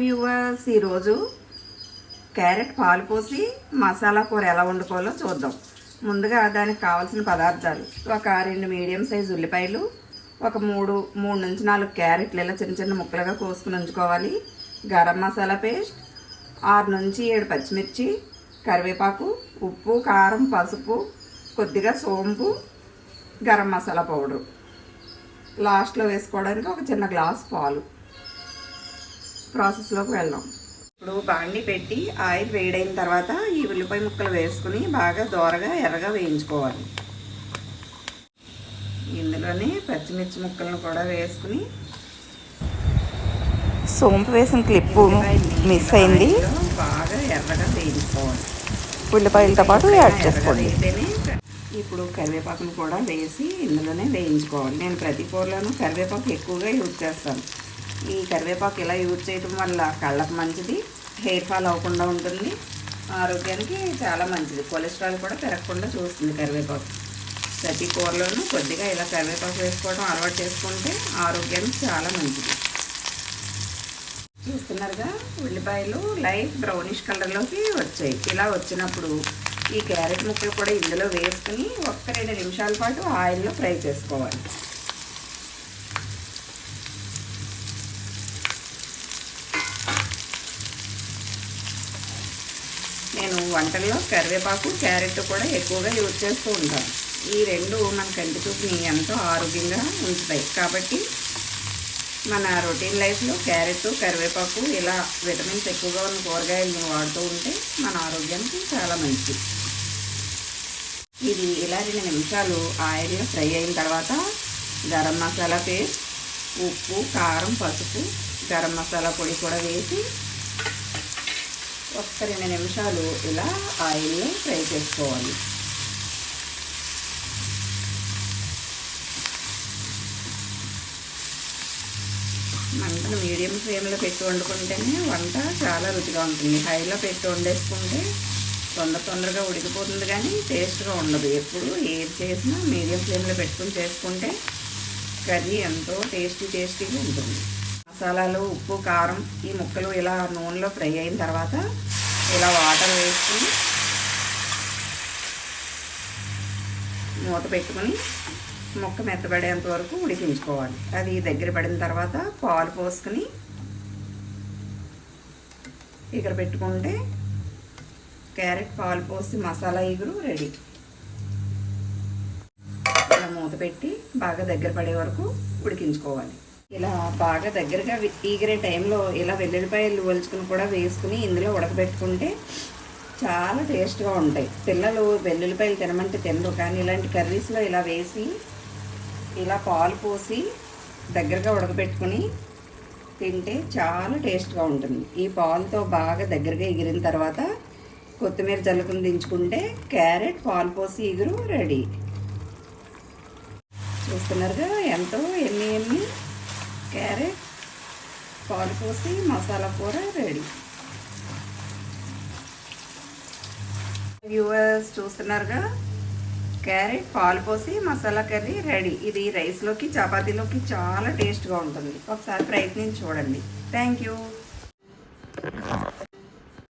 Viewers ఈరోజు carrot పాలు పోసి మసాలా కూర ఎలా వండుకోవాలో చూద్దాం. ముందుగా దానికి కావాల్సిన పదార్థాలు. ఒక రెండు మీడియం సైజు ఉల్లిపాయలు ఒక మూడు మూడు నుంచి నాలుగు క్యారెట్లు ఇలా చిన్న చిన్న ముక్కలుగా కోసుకుని ఉంచుకోవాలి. గరం మసాలా పేస్ట్ ఆరు నుంచి ఏడు పచ్చిమిర్చి కరివేపాకు ఉప్పు కారం పసుపు కొద్దిగా సోంపు గరం మసాలా పౌడరు. లాస్ట్లో వేసుకోవడానికి ఒక చిన్న గ్లాస్ పాలు. ప్రాసెస్లోకి వెళ్దాం ఇప్పుడు బాండి పెట్టి ఆయిల్ వేడైన తర్వాత ఈ ఉల్లిపాయ ముక్కలు వేసుకుని బాగా దోరగా ఎర్రగా వేయించుకోవాలి. ఇందులోనే పచ్చిమిర్చి ముక్కలను కూడా వేసుకుని సోంపు వేసిన క్లిప్ మిస్ అయింది. బాగా ఎర్రగా వేయించుకోవాలి. ఉల్లిపాయలతో పాటు యాడ్ చేసుకోండి. ఇప్పుడు కరివేపాకును కూడా వేసి ఇందులోనే వేయించుకోవాలి. నేను ప్రతి కూరలోనూ కరివేపాకు ఎక్కువగా యూజ్ చేస్తాను. ఈ కరివేపాకు ఇలా యూజ్ చేయటం వల్ల కళ్ళకు మంచిది హెయిర్ ఫాల్ అవ్వకుండా ఉంటుంది. ఆరోగ్యానికి చాలా మంచిది. కొలెస్ట్రాల్ కూడా పెరగకుండా చూస్తుంది కరివేపాకు. ప్రతి కూరలోనూ కొద్దిగా ఇలా కరివేపాకు వేసుకోవడం అలవాటు చేసుకుంటే ఆరోగ్యానికి చాలా మంచిది. చూస్తున్నారుగా ఉల్లిపాయలు లైట్ బ్రౌనిష్ కలర్లోకి వచ్చాయి. ఇలా వచ్చినప్పుడు ఈ క్యారెట్ ముక్కలు కూడా ఇందులో వేసుకుని ఒక్క రెండు నిమిషాల పాటు ఆయిల్లో ఫ్రై చేసుకోవాలి నేను వంటల్లో కరివేపాకు క్యారెట్ కూడా ఎక్కువగా యూజ్ చేస్తూ ఉంటాం. ఈ రెండు మన కంటి చూపుని ఎంతో ఆరోగ్యంగా ఉంచుతాయి కాబట్టి మన రొటీన్ లైఫ్లో క్యారెట్ కరివేపాకు ఇలా విటమిన్స్ ఎక్కువగా ఉన్న కూరగాయలను వాడుతూ ఉంటే మన ఆరోగ్యానికి చాలా మంచిది. ఇది ఇలా రెండు నిమిషాలు ఆయిల్లో ఫ్రై అయిన తర్వాత గరం మసాలా పేస్ట్ ఉప్పు కారం పసుపు గరం మసాలా పొడి కూడా వేసి ఒక రెండు నిమిషాలు ఇలా ఆయిల్ని ఫ్రై చేసుకోవాలి. మంటను మీడియం ఫ్లేమ్లో పెట్టి వండుకుంటేనే వంట చాలా రుచిగా ఉంటుంది. హైలో పెట్టి వండేసుకుంటే తొందర తొందరగా ఉడికిపోతుంది కానీ టేస్ట్గా ఉండదు. ఎప్పుడు ఏది చేసినా మీడియం ఫ్లేమ్లో పెట్టుకుని చేసుకుంటే కర్రీ ఎంతో టేస్టీ టేస్టీగా ఉంటుంది. మసాలాలు ఉప్పు కారం ఈ ముక్కలు ఇలా నూనెలో ఫ్రై అయిన తర్వాత ఇలా వాటర్ వేసుకుని మూత పెట్టుకొని ముక్క మెత్తబడేంత వరకు ఉడికించుకోవాలి. అది దగ్గర పడిన తర్వాత పాలు పోసుకుని ఇక్కడ పెట్టుకుంటే క్యారెట్ పాలు పోసి మసాలా ఇగురు రెడీ. ఇలా మూత పెట్టి బాగా దగ్గర పడే వరకు ఉడికించుకోవాలి. ఇలా బాగా దగ్గరగా ఈగిరే టైంలో ఇలా వెల్లుల్లిపాయలు వలుచుకుని కూడా వేసుకుని ఇందులో ఉడకబెట్టుకుంటే చాలా టేస్ట్గా ఉంటాయి. పిల్లలు వెల్లుల్లిపాయలు తినమంటే తినరు. కానీ ఇలాంటి కర్రీస్లో ఇలా వేసి ఇలా పాలు పోసి దగ్గరగా ఉడకబెట్టుకుని తింటే చాలా టేస్ట్గా ఉంటుంది. ఈ పాలుతో బాగా దగ్గరగా ఎగిరిన తర్వాత కొత్తిమీర జల్లుకుని దించుకుంటే క్యారెట్ పాలు పోసి ఎగురు రెడీ. చూస్తున్నారుగా ఎంతో ఎన్ని ఎన్ని క్యారెట్ పాలు పోసి మసాలా కూర రెడీ. వ్యూవర్స్ చూస్తున్నారుగా క్యారెట్ పాలు పోసి మసాలా కర్రీ రెడీ. ఇది రైస్లోకి చపాతీలోకి చాలా టేస్ట్గా ఉంటుంది. ఒకసారి ప్రయత్నించి చూడండి. Thank you.